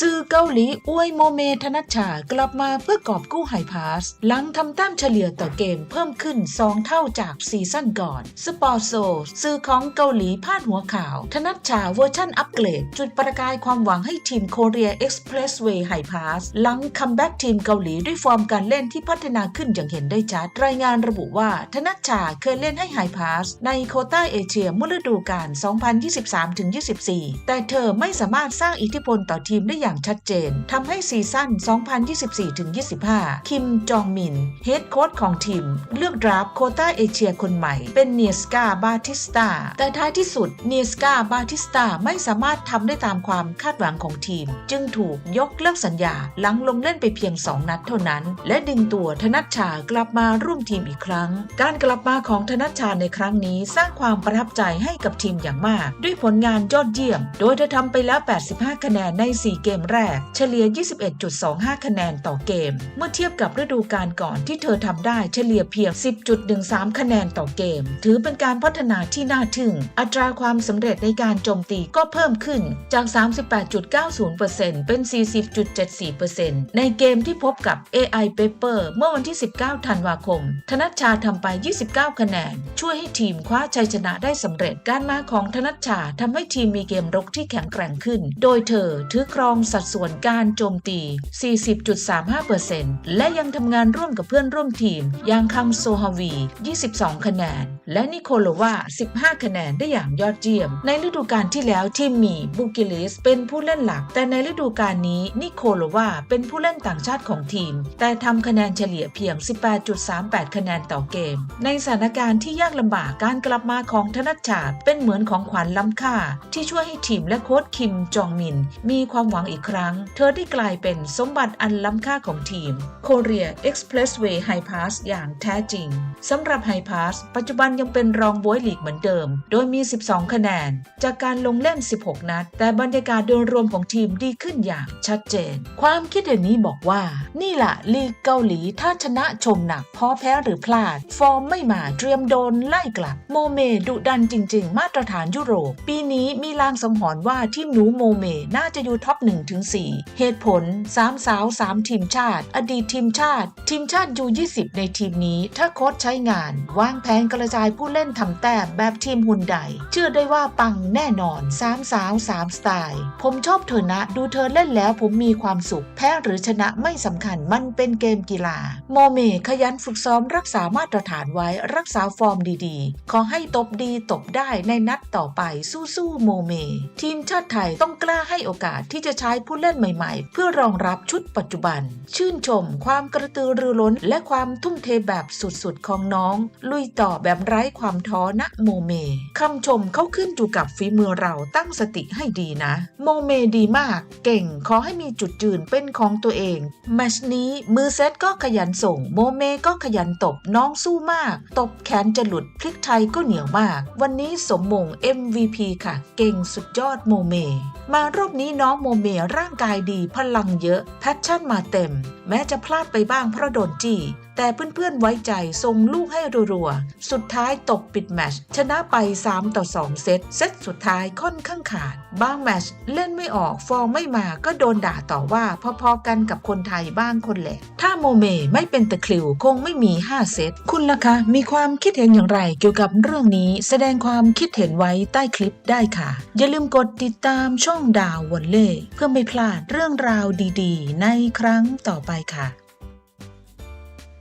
สื่อเกาหลีอวยโมเมธนัชชากลับมาเพื่อกอบกู้ไฮพาส หลังทำแต้มเฉลี่ยต่อเกมเพิ่มขึ้น 2 เท่าจากซีซั่นก่อนสปอร์โซสื่อของเกาหลีพาดหัวข่าว ธนัชชาเวอร์ชั่นอัปเกรด จุดประกายความหวังให้ทีมโคเรียเอ็กซ์เพรสเวย์ไฮพาส หลังคัมแบ็กทีมเกาหลีด้วยฟอร์มการเล่นที่พัฒนาขึ้นอย่างเห็นได้ชัด รายงานระบุว่า ธนัชชาเคยเล่นให้ไฮพาส ในโคต้าเอเชียเมื่อฤดูกาล2023-24 แต่เธอไม่สามารถสร้างอิทธิพลต่อทีมได้อย่างชัดเจนทำให้ซีซั่น 2024-25 คิมจองมิน เฮดโค้ชของทีม เลือกดราฟโคต้าเอเชียคนใหม่ เป็นเนียสกาบาติสตาแต่ท้ายที่สุดเนียสกาบาติสตาไม่สามารถทำได้ตามความคาดหวังของทีม จึงถูกยกเลิกสัญญา หลังลงเล่นไปเพียง 2 นัดเท่านั้น และดึงตัวธนัชชากลับมาร่วมทีมอีกครั้ง การกลับมาของธนัชชาในครั้งนี้สร้างความประทับใจให้กับทีมอย่างมาก ด้วยผลงานยอดเยี่ยม โดยเธอทำไปแล้ว 85 คะแนนใน 4 เกมแรก เฉลี่ย 21.25 คะแนนต่อเกม เมื่อเทียบกับฤดูกาลก่อนที่เธอทำได้เฉลี่ยเพียง 10.13 คะแนนต่อเกม ถือเป็นการพัฒนาที่น่าทึ่ง อัตราความสำเร็จในการโจมตีก็เพิ่มขึ้นจาก 38.90%เป็น 40.74%ในเกมที่พบกับ AI Paper เมื่อวันที่ 19 ธันวาคม ธนัชชาทำไป 29 คะแนน ช่วยให้ทีมคว้าชัยชนะได้สำเร็จ การมาของธนัชชาทำให้ทีมมีเกมรุกที่แข็งแกร่งขึ้น โดยเธอถือครองสัดส่วนการโจมตี 40.35%และยังทำงานร่วมกับเพื่อนร่วมทีม อย่างคัมโซฮาวี 22 คะแนน และนิโคโลวา 15 คะแนนได้อย่างยอดเยี่ยม ในฤดูกาลที่แล้วทีมมีบูกิลิสเป็นผู้เล่นหลัก แต่ในฤดูกาลนี้นิโคโลวาเป็นผู้เล่นต่างชาติของทีม แต่ทำคะแนนเฉลี่ยเพียง 18.38 คะแนนต่อเกม ในสถานการณ์ที่ยากลำบากการกลับมาของธนัชชาเป็นเหมือนของขวัญล้ำค่า ที่ช่วยให้ทีมและโค้ชคิมจองมิน มีความหวังอีกครั้ง เธอได้กลายเป็นสมบัติอันล้ำค่าของทีม Korea Expressway High Pass อย่างแท้จริงสำหรับ High Pass ปัจจุบันยังเป็นรองบวยลีกเหมือนเดิม โดยมี 12 คะแนน จากการลงเล่น 16 นัด แต่บรรยากาศโดยรวมของทีมดีขึ้นอย่างชัดเจน ความคิดเห็นนี้บอกว่า นี่แหละลีกเกาหลีถ้าชนะชมหนักพอแพ้หรือพลาด ฟอร์มไม่มาเตรียมโดนไล่กลับ โมเมดุดันจริง ๆ มาตรฐานยุโรป ปีนี้มีลางสังหรณ์ว่าทีมหนูโมเมน่าจะอยู่ท็อปหนึ่ง1-4 เหตุผล 3 สาว 3 ทีมชาติ อดีตทีมชาติ ทีมชาติยู20 ในทีมนี้ ถ้าโค้ชใช้งาน วางแผนกระจายผู้เล่นทำแต้มแบบทีมหุ่นใดเชื่อได้ว่าปังแน่นอน 3 สาว 3 สไตล์ ผมชอบเธอนะ ดูเธอเล่นแล้วผมมีความสุข แพ้หรือชนะไม่สำคัญมันเป็นเกมกีฬา โมเมขยันฝึกซ้อมรักษามาตรฐานไว้รักษาฟอร์มดีๆ ขอให้ตบดีตบได้ในนัดต่อไปสู้ๆโมเม ทีมชาติไทยต้องกล้าให้โอกาสที่จะใช้ผู้เล่นใหม่ๆ เพื่อรองรับชุดปัจจุบัน ชื่นชมความกระตือรือร้นและความทุ่มเทแบบสุดๆ ของน้อง ลุยต่อแบบไร้ความท้อนะโมเมคำชมเขาขึ้นอยู่กับฝีมือเราตั้งสติให้ดีนะ โมเมดีมาก เก่งขอให้มีจุดยืนเป็นของตัวเองแมชนี้มือเซตก็ขยันส่ง โมเมก็ขยันตบน้องสู้มาก ตบแขนจะหลุดพลิกไทยก็เหนียวมาก วันนี้สมมง MVP ค่ะ เก่งสุดยอดโมเม มารอบนี้น้องโมเมร่างกายดีพลังเยอะ แพชชั่นมาเต็ม แม้จะพลาดไปบ้างเพราะโดนจี้แต่เพื่อนๆไว้ใจส่งลูกให้รัวๆ สุดท้ายตบปิดแมชชนะไป 3 ต่อ 2 เซต เซตสุดท้ายค่อนข้างขาด บางแมชเล่นไม่ออกฟอร์มไม่มาก็โดนด่าต่อว่าพอๆกันกับคนไทยบ้างคนแหละ ถ้าโมเมไม่เป็นตะคริวคงไม่มี 5 เซต คุณล่ะคะ มีความคิดเห็นอย่างไรเกี่ยวกับเรื่องนี้ แสดงความคิดเห็นไว้ใต้คลิปได้ค่ะ อย่าลืมกดติดตามช่องดาววันเล่เพื่อไม่พลาดเรื่องราวดีๆ ในครั้งต่อไปค่ะ